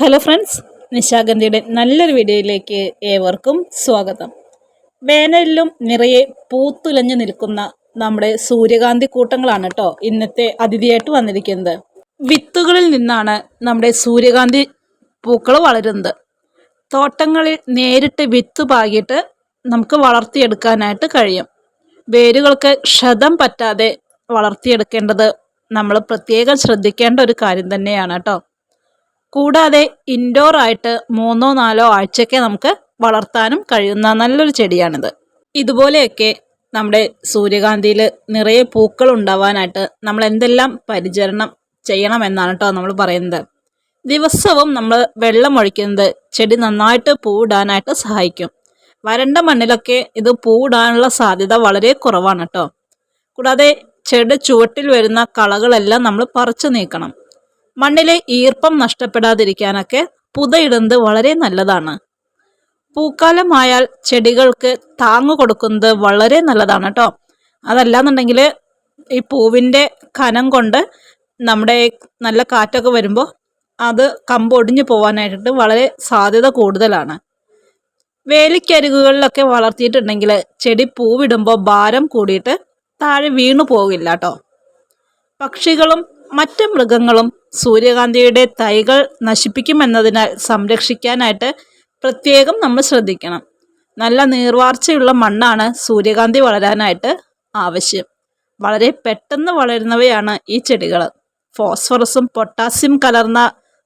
Hello friends നിശാഗന്ധിയുടെ നല്ലൊരു വീഡിയോയിലേക്ക് ഏവർക്കും സ്വാഗതം. വേനലിലും നിറയെ പൂത്തുലഞ്ഞു നിൽക്കുന്ന നമ്മുടെ സൂര്യകാന്തി കൂട്ടങ്ങളാണ് കേട്ടോ ഇന്നത്തെ അതിഥിയായിട്ട് വന്നിരിക്കുന്നത്. വിത്തുകളിൽ നിന്നാണ് നമ്മുടെ സൂര്യകാന്തി പൂക്കൾ വളരുന്നത്. തോട്ടങ്ങളിൽ നേരിട്ട് വിത്ത് പാകിയിട്ട് നമുക്ക് വളർത്തിയെടുക്കാനായിട്ട് കഴിയും. വേരുകൾക്ക് ക്ഷതം പറ്റാതെ വളർത്തിയെടുക്കേണ്ടത് നമ്മൾ പ്രത്യേകം ശ്രദ്ധിക്കേണ്ട ഒരു കാര്യം തന്നെയാണ് കേട്ടോ. കൂടാതെ ഇൻഡോർ ആയിട്ട് മൂന്നോ നാലോ ആഴ്ചയൊക്കെ നമുക്ക് വളർത്താനും കഴിയുന്ന നല്ലൊരു ചെടിയാണിത്. ഇതുപോലെയൊക്കെ നമ്മുടെ സൂര്യകാന്തിയിൽ നിറയെ പൂക്കൾ ഉണ്ടാവാനായിട്ട് നമ്മൾ എന്തെല്ലാം പരിചരണം ചെയ്യണമെന്നാണ് കേട്ടോ നമ്മൾ പറയുന്നത്. ദിവസവും നമ്മൾ വെള്ളം ഒഴിക്കുന്നത് ചെടി നന്നായിട്ട് പൂവിടാനായിട്ട് സഹായിക്കും. വരണ്ട മണ്ണിലൊക്കെ ഇത് പൂവിടാനുള്ള സാധ്യത വളരെ കുറവാണ് കേട്ടോ. കൂടാതെ ചെടി ചുവട്ടിൽ വരുന്ന കളകളെല്ലാം നമ്മൾ പറിച്ചു നീക്കണം. മണ്ണിലെ ഈർപ്പം നഷ്ടപ്പെടാതിരിക്കാനൊക്കെ പുതയിടുന്നത് വളരെ നല്ലതാണ്. പൂക്കാലമായാൽ ചെടികൾക്ക് താങ്ങു കൊടുക്കുന്നത് വളരെ നല്ലതാണ് കേട്ടോ അതല്ലാന്നുണ്ടെങ്കിൽ ഈ പൂവിന്റെ കനം കൊണ്ട് നമ്മുടെ നല്ല കാറ്റൊക്കെ വരുമ്പോൾ അത് കമ്പ് ഒടിഞ്ഞു പോകാനായിട്ട് വളരെ സാധ്യത കൂടുതലാണ്. വേലിക്കരികുകളിലൊക്കെ വളർത്തിയിട്ടുണ്ടെങ്കിൽ ചെടി പൂവിടുമ്പോൾ ഭാരം കൂടിയിട്ട് താഴെ വീണു പോകില്ല കേട്ടോ പക്ഷികളും മറ്റ് മൃഗങ്ങളും സൂര്യകാന്തിയുടെ തൈകൾ നശിപ്പിക്കുമെന്നതിനാൽ സംരക്ഷിക്കാനായിട്ട് പ്രത്യേകം നമ്മൾ ശ്രദ്ധിക്കണം. നല്ല നീർവാർച്ചയുള്ള മണ്ണാണ് സൂര്യകാന്തി വളരാനായിട്ട് ആവശ്യം. വളരെ പെട്ടെന്ന് വളരുന്നവയാണ് ഈ ചെടികൾ ഫോസ്ഫറസും പൊട്ടാസ്യം കലർന്ന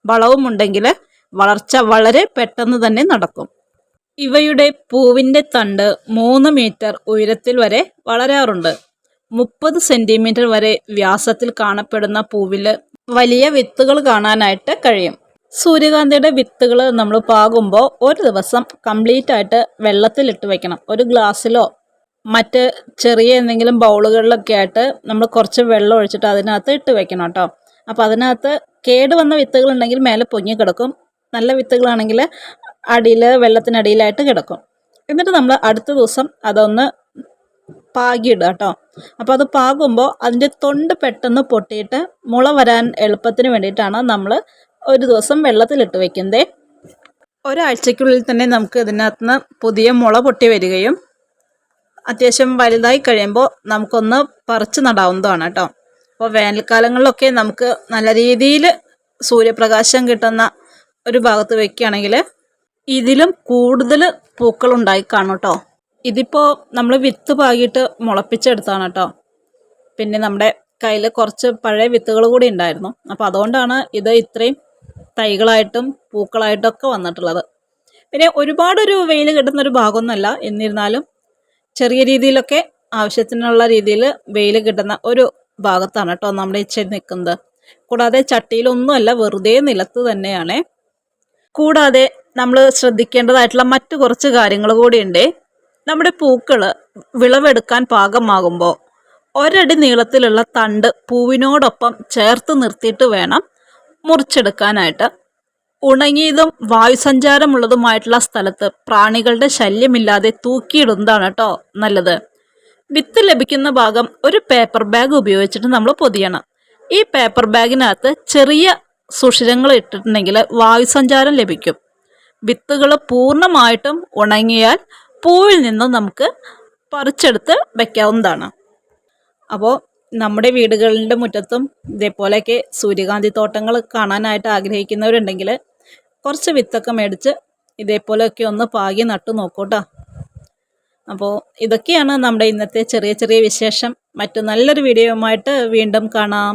വളവും ഉണ്ടെങ്കിൽ വളർച്ച വളരെ പെട്ടെന്ന് തന്നെ നടക്കും. ഇവയുടെ പൂവിന്റെ തണ്ട് മൂന്ന് മീറ്റർ ഉയരത്തിൽ വരെ വളരാറുണ്ട്. മുപ്പത് സെന്റിമീറ്റർ വരെ വ്യാസത്തിൽ കാണപ്പെടുന്ന പൂവിൽ വലിയ വിത്തുകൾ കാണാനായിട്ട് കഴിയും. സൂര്യകാന്തിയുടെ വിത്തുകൾ നമ്മൾ പാകുമ്പോൾ ഒരു ദിവസം കംപ്ലീറ്റ് ആയിട്ട് വെള്ളത്തിലിട്ട് വെക്കണം. ഒരു ഗ്ലാസ്സിലോ മറ്റ് ചെറിയ എന്തെങ്കിലും ബൗളുകളിലൊക്കെ ആയിട്ട് നമ്മൾ കുറച്ച് വെള്ളം ഒഴിച്ചിട്ട് അതിനകത്ത് ഇട്ട് വെക്കണം കേട്ടോ അപ്പോൾ അതിനകത്ത് കേട് വന്ന വിത്തുകളുണ്ടെങ്കിൽ മേലെ പൊങ്ങി കിടക്കും. നല്ല വിത്തുകളാണെങ്കിൽ അടിയിൽ വെള്ളത്തിനടിയിലായിട്ട് കിടക്കും. എന്നിട്ട് നമ്മൾ അടുത്ത ദിവസം അതൊന്ന് പാകിയിടുക കേട്ടോ. അപ്പോൾ അത് പാകുമ്പോൾ അതിന്റെ തൊണ്ട് പെട്ടെന്ന് പൊട്ടിയിട്ട് മുള വരാൻ എളുപ്പത്തിന് വേണ്ടിയിട്ടാണ് നമ്മൾ ഒരു ദിവസം വെള്ളത്തിലിട്ട് വെക്കുന്നത്. ഒരാഴ്ചയ്ക്കുള്ളിൽ തന്നെ നമുക്ക് ഇതിനകത്ത് നിന്ന് പുതിയ മുള പൊട്ടി വരികയും അത്യാവശ്യം വലുതായി കഴിയുമ്പോൾ നമുക്കൊന്ന് പറിച്ച് നടാവുന്നതാണ് കേട്ടോ. അപ്പോൾ വേനൽക്കാലങ്ങളിലൊക്കെ നമുക്ക് നല്ല രീതിയിൽ സൂര്യപ്രകാശം കിട്ടുന്ന ഒരു ഭാഗത്ത് വെക്കുകയാണെങ്കിൽ ഇതിലും കൂടുതൽ പൂക്കൾ ഉണ്ടായി കാണും കേട്ടോ. ഇതിപ്പോൾ നമ്മൾ വിത്ത് പാകിയിട്ട് മുളപ്പിച്ചെടുത്താണ് കേട്ടോ പിന്നെ നമ്മുടെ കയ്യിൽ കുറച്ച് പഴയ വിത്തുകൾ കൂടി ഉണ്ടായിരുന്നു. അപ്പോൾ അതുകൊണ്ടാണ് ഇത് ഇത്രയും തൈകളായിട്ടും പൂക്കളായിട്ടൊക്കെ വന്നിട്ടുള്ളത്. പിന്നെ ഒരുപാടൊരു വെയിൽ കിട്ടുന്നൊരു ഭാഗമൊന്നുമല്ല. എന്നിരുന്നാലും ചെറിയ രീതിയിലൊക്കെ ആവശ്യത്തിനുള്ള രീതിയിൽ വെയിൽ കിട്ടുന്ന ഒരു ഭാഗത്താണ് കേട്ടോ നമ്മുടെ ഈ ചെടി നിൽക്കുന്നത്. കൂടാതെ ചട്ടിയിലൊന്നുമല്ല വെറുതെ നിലത്ത് തന്നെയാണ്. കൂടാതെ നമ്മൾ ശ്രദ്ധിക്കേണ്ടതായിട്ടുള്ള മറ്റു കുറച്ച് കാര്യങ്ങൾ കൂടിയുണ്ട് നമ്മുടെ പൂക്കൾ വിളവെടുക്കാൻ പാകമാകുമ്പോൾ ഒരടി നീളത്തിലുള്ള തണ്ട് പൂവിനോടൊപ്പം ചേർത്ത് നിർത്തിയിട്ട് വേണം മുറിച്ചെടുക്കാനായിട്ട്. ഉണങ്ങിയതും വായുസഞ്ചാരമുള്ളതുമായിട്ടുള്ള സ്ഥലത്ത് പ്രാണികളുടെ ശല്യമില്ലാതെ തൂക്കിയിടുന്നതാണ് കേട്ടോ നല്ലത്. വിത്ത് ലഭിക്കുന്ന ഭാഗം ഒരു പേപ്പർ ബാഗ് ഉപയോഗിച്ചിട്ട് നമ്മൾ പൊതിയണം. ഈ പേപ്പർ ബാഗിനകത്ത് ചെറിയ സുഷിരങ്ങൾ ഇട്ടിട്ടുണ്ടെങ്കിൽ വായുസഞ്ചാരം ലഭിക്കും. വിത്തുകൾ പൂർണമായിട്ടും ഉണങ്ങിയാൽ പൂവിൽ നിന്നും നമുക്ക് പറിച്ചെടുത്ത് വയ്ക്കാവുന്നതാണ് അപ്പോൾ നമ്മുടെ വീടുകളുടെ മുറ്റത്തും ഇതേപോലെയൊക്കെ സൂര്യകാന്തി തോട്ടങ്ങൾ കാണാനായിട്ട് ആഗ്രഹിക്കുന്നവരുണ്ടെങ്കിൽ കുറച്ച് വിത്തൊക്കെ മേടിച്ച് ഇതേപോലെയൊക്കെ ഒന്ന് പാകി നട്ടു നോക്കൂട്ടോ. അപ്പോൾ ഇതൊക്കെയാണ് നമ്മുടെ ഇന്നത്തെ ചെറിയ ചെറിയ വിശേഷം. മറ്റു നല്ലൊരു വീഡിയോയുമായിട്ട് വീണ്ടും കാണാം.